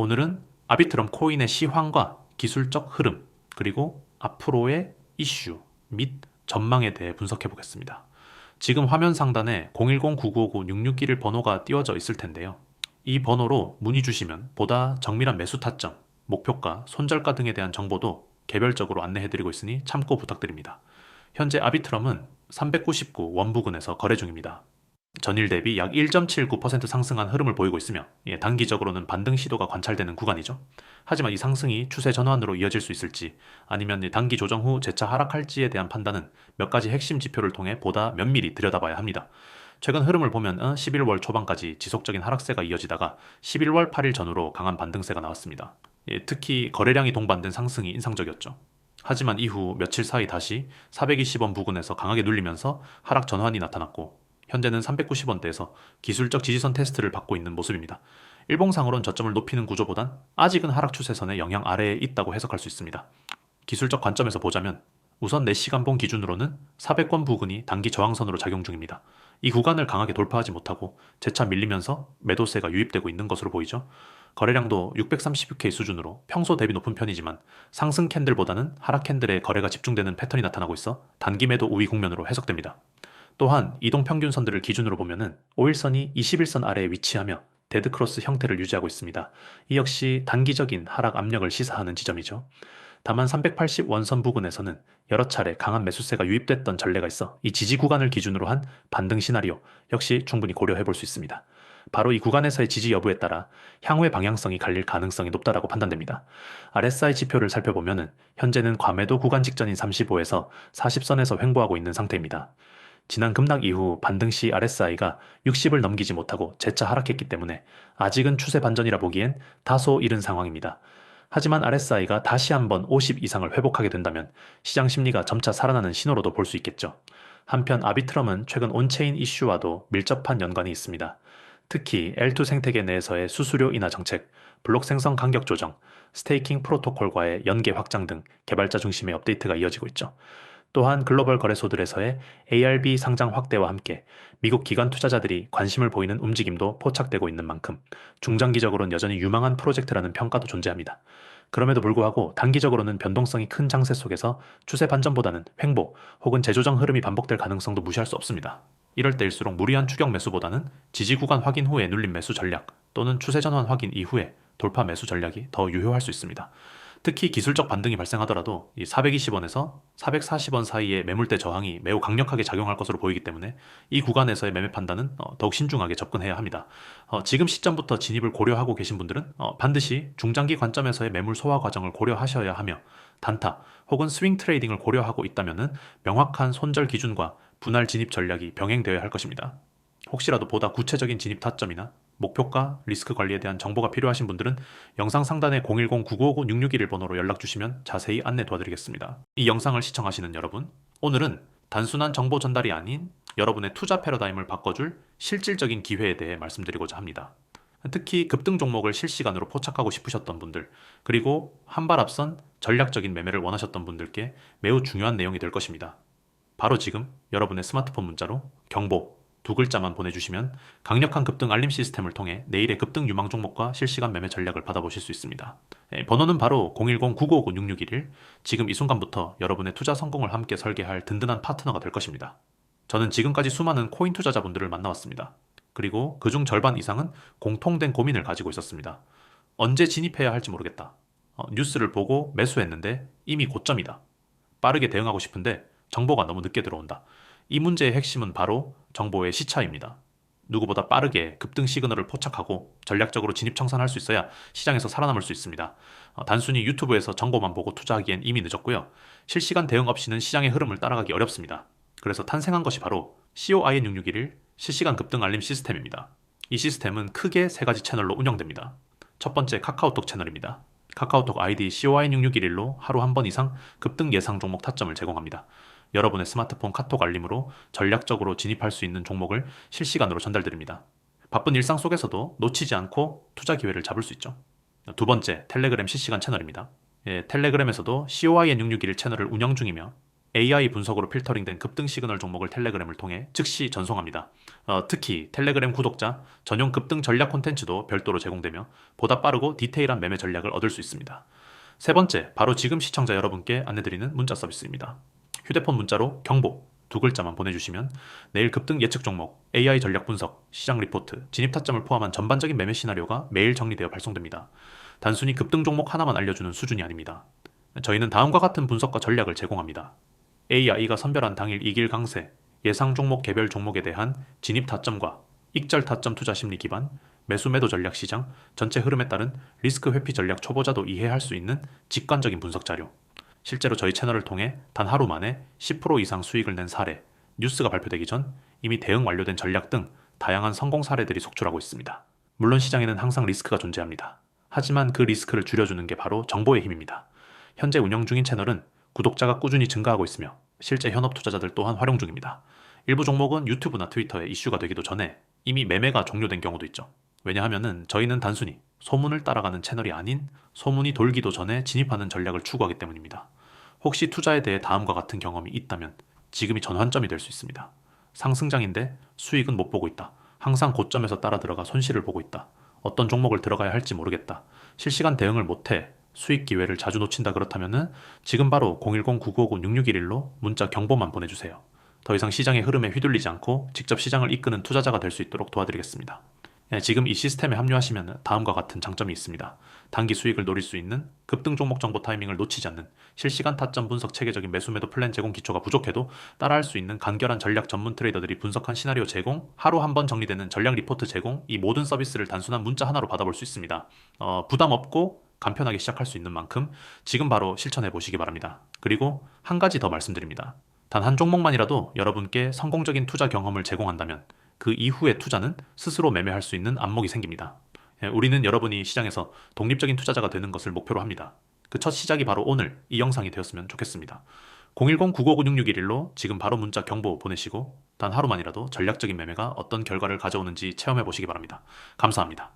오늘은 아비트럼 코인의 시황과 기술적 흐름, 그리고 앞으로의 이슈 및 전망에 대해 분석해 보겠습니다. 지금 화면 상단에 010-9959-661 번호가 띄워져 있을 텐데요. 이 번호로 문의 주시면 보다 정밀한 매수 타점, 목표가, 손절가 등에 대한 정보도 개별적으로 안내해 드리고 있으니 참고 부탁드립니다. 현재 아비트럼은 399 원부근에서 거래 중입니다. 전일 대비 약 1.79% 상승한 흐름을 보이고 있으며 예, 단기적으로는 반등 시도가 관찰되는 구간이죠. 하지만 이 상승이 추세 전환으로 이어질 수 있을지 아니면 이 단기 조정 후 재차 하락할지에 대한 판단은 몇 가지 핵심 지표를 통해 보다 면밀히 들여다봐야 합니다. 최근 흐름을 보면 11월 초반까지 지속적인 하락세가 이어지다가 11월 8일 전후로 강한 반등세가 나왔습니다. 예, 특히 거래량이 동반된 상승이 인상적이었죠. 하지만 이후 며칠 사이 다시 420원 부근에서 강하게 눌리면서 하락 전환이 나타났고 현재는 390원대에서 기술적 지지선 테스트를 받고 있는 모습입니다. 일봉상으론 저점을 높이는 구조보단 아직은 하락 추세선의 영향 아래에 있다고 해석할 수 있습니다. 기술적 관점에서 보자면 우선 4시간봉 기준으로는 400권 부근이 단기 저항선으로 작용 중입니다. 이 구간을 강하게 돌파하지 못하고 재차 밀리면서 매도세가 유입되고 있는 것으로 보이죠. 거래량도 636K 수준으로 평소 대비 높은 편이지만 상승 캔들보다는 하락 캔들의 거래가 집중되는 패턴이 나타나고 있어 단기 매도 우위 국면으로 해석됩니다. 또한 이동 평균선들을 기준으로 보면은 5일선이 21선 아래에 위치하며 데드크로스 형태를 유지하고 있습니다. 이 역시 단기적인 하락 압력을 시사하는 지점이죠. 다만 380 원선 부근에서는 여러 차례 강한 매수세가 유입됐던 전례가 있어 이 지지 구간을 기준으로 한 반등 시나리오 역시 충분히 고려해 볼 수 있습니다. 바로 이 구간에서의 지지 여부에 따라 향후의 방향성이 갈릴 가능성이 높다라고 판단됩니다. RSI 지표를 살펴보면 현재는 과매도 구간 직전인 35에서 40선에서 횡보하고 있는 상태입니다. 지난 급락 이후 반등 시 RSI가 60을 넘기지 못하고 재차 하락했기 때문에 아직은 추세 반전이라 보기엔 다소 이른 상황입니다. 하지만 RSI가 다시 한번 50 이상을 회복하게 된다면 시장 심리가 점차 살아나는 신호로도 볼 수 있겠죠. 한편 아비트럼은 최근 온체인 이슈와도 밀접한 연관이 있습니다. 특히 L2 생태계 내에서의 수수료 인하 정책, 블록 생성 간격 조정, 스테이킹 프로토콜과의 연계 확장 등 개발자 중심의 업데이트가 이어지고 있죠. 또한 글로벌 거래소들에서의 ARB 상장 확대와 함께 미국 기관 투자자들이 관심을 보이는 움직임도 포착되고 있는 만큼 중장기적으로는 여전히 유망한 프로젝트라는 평가도 존재합니다. 그럼에도 불구하고 단기적으로는 변동성이 큰 장세 속에서 추세 반전보다는 횡보 혹은 재조정 흐름이 반복될 가능성도 무시할 수 없습니다. 이럴 때일수록 무리한 추격 매수보다는 지지 구간 확인 후에 눌림 매수 전략 또는 추세 전환 확인 이후에 돌파 매수 전략이 더 유효할 수 있습니다. 특히 기술적 반등이 발생하더라도 이 420원에서 440원 사이의 매물대 저항이 매우 강력하게 작용할 것으로 보이기 때문에 이 구간에서의 매매 판단은 어, 더욱 신중하게 접근해야 합니다. 어, 지금 시점부터 진입을 고려하고 계신 분들은 어, 반드시 중장기 관점에서의 매물 소화 과정을 고려하셔야 하며 단타 혹은 스윙 트레이딩을 고려하고 있다면 명확한 손절 기준과 분할 진입 전략이 병행되어야 할 것입니다. 혹시라도 보다 구체적인 진입 타점이나 목표가, 리스크 관리에 대한 정보가 필요하신 분들은 영상 상단에 010-9959-661 번호로 연락 주시면 자세히 안내 도와드리겠습니다. 이 영상을 시청하시는 여러분, 오늘은 단순한 정보 전달이 아닌 여러분의 투자 패러다임을 바꿔줄 실질적인 기회에 대해 말씀드리고자 합니다. 특히 급등 종목을 실시간으로 포착하고 싶으셨던 분들, 그리고 한 발 앞선 전략적인 매매를 원하셨던 분들께 매우 중요한 내용이 될 것입니다. 바로 지금 여러분의 스마트폰 문자로 경보, 두 글자만 보내주시면 강력한 급등 알림 시스템을 통해 내일의 급등 유망 종목과 실시간 매매 전략을 받아보실 수 있습니다. 예, 번호는 바로 010-9959-6611. 지금 이 순간부터 여러분의 투자 성공을 함께 설계할 든든한 파트너가 될 것입니다. 저는 지금까지 수많은 코인 투자자분들을 만나왔습니다. 그리고 그중 절반 이상은 공통된 고민을 가지고 있었습니다. 언제 진입해야 할지 모르겠다. 어, 뉴스를 보고 매수했는데 이미 고점이다. 빠르게 대응하고 싶은데 정보가 너무 늦게 들어온다. 이 문제의 핵심은 바로 정보의 시차입니다. 누구보다 빠르게 급등 시그널을 포착하고 전략적으로 진입 청산할 수 있어야 시장에서 살아남을 수 있습니다. 어, 단순히 유튜브에서 정보만 보고 투자하기엔 이미 늦었고요. 실시간 대응 없이는 시장의 흐름을 따라가기 어렵습니다. 그래서 탄생한 것이 바로 COIN661 실시간 급등 알림 시스템입니다. 이 시스템은 크게 세 가지 채널로 운영됩니다. 첫 번째 카카오톡 채널입니다. 카카오톡 아이디 COIN661로 하루 한 번 이상 급등 예상 종목 타점을 제공합니다. 여러분의 스마트폰 카톡 알림으로 전략적으로 진입할 수 있는 종목을 실시간으로 전달드립니다. 바쁜 일상 속에서도 놓치지 않고 투자 기회를 잡을 수 있죠. 두 번째, 텔레그램 실시간 채널입니다. 예, 텔레그램에서도 COIN661 채널을 운영 중이며 AI 분석으로 필터링된 급등 시그널 종목을 텔레그램을 통해 즉시 전송합니다. 어, 특히 텔레그램 구독자 전용 급등 전략 콘텐츠도 별도로 제공되며 보다 빠르고 디테일한 매매 전략을 얻을 수 있습니다. 세 번째, 바로 지금 시청자 여러분께 안내드리는 문자 서비스입니다. 휴대폰 문자로 경보 두 글자만 보내주시면 내일 급등 예측 종목, AI 전략 분석, 시장 리포트, 진입 타점을 포함한 전반적인 매매 시나리오가 매일 정리되어 발송됩니다. 단순히 급등 종목 하나만 알려주는 수준이 아닙니다. 저희는 다음과 같은 분석과 전략을 제공합니다. AI가 선별한 당일 이길 강세, 예상 종목 개별 종목에 대한 진입 타점과 익절 타점 투자 심리 기반, 매수 매도 전략 시장, 전체 흐름에 따른 리스크 회피 전략 초보자도 이해할 수 있는 직관적인 분석 자료. 실제로 저희 채널을 통해 단 하루 만에 10% 이상 수익을 낸 사례, 뉴스가 발표되기 전 이미 대응 완료된 전략 등 다양한 성공 사례들이 속출하고 있습니다. 물론 시장에는 항상 리스크가 존재합니다. 하지만 그 리스크를 줄여주는 게 바로 정보의 힘입니다. 현재 운영 중인 채널은 구독자가 꾸준히 증가하고 있으며 실제 현업 투자자들 또한 활용 중입니다. 일부 종목은 유튜브나 트위터에 이슈가 되기도 전에 이미 매매가 종료된 경우도 있죠. 왜냐하면은 저희는 단순히 소문을 따라가는 채널이 아닌 소문이 돌기도 전에 진입하는 전략을 추구하기 때문입니다. 혹시 투자에 대해 다음과 같은 경험이 있다면 지금이 전환점이 될 수 있습니다. 상승장인데 수익은 못 보고 있다. 항상 고점에서 따라 들어가 손실을 보고 있다. 어떤 종목을 들어가야 할지 모르겠다. 실시간 대응을 못해 수익 기회를 자주 놓친다 그렇다면은 지금 바로 010-9959-6611로 문자 경보만 보내주세요. 더 이상 시장의 흐름에 휘둘리지 않고 직접 시장을 이끄는 투자자가 될 수 있도록 도와드리겠습니다. 네, 지금 이 시스템에 합류하시면 다음과 같은 장점이 있습니다. 단기 수익을 노릴 수 있는 급등 종목 정보 타이밍을 놓치지 않는 실시간 타점 분석 체계적인 매수 매도 플랜 제공 기초가 부족해도 따라할 수 있는 간결한 전략 전문 트레이더들이 분석한 시나리오 제공, 하루 한 번 정리되는 전략 리포트 제공, 이 모든 서비스를 단순한 문자 하나로 받아볼 수 있습니다. 어, 부담 없고 간편하게 시작할 수 있는 만큼 지금 바로 실천해 보시기 바랍니다. 그리고 한 가지 더 말씀드립니다. 단 한 종목만이라도 여러분께 성공적인 투자 경험을 제공한다면 그 이후의 투자는 스스로 매매할 수 있는 안목이 생깁니다. 예, 우리는 여러분이 시장에서 독립적인 투자자가 되는 것을 목표로 합니다. 그 첫 시작이 바로 오늘 이 영상이 되었으면 좋겠습니다. 010-9956-6611로 지금 바로 문자 경보 보내시고 단 하루만이라도 전략적인 매매가 어떤 결과를 가져오는지 체험해 보시기 바랍니다. 감사합니다.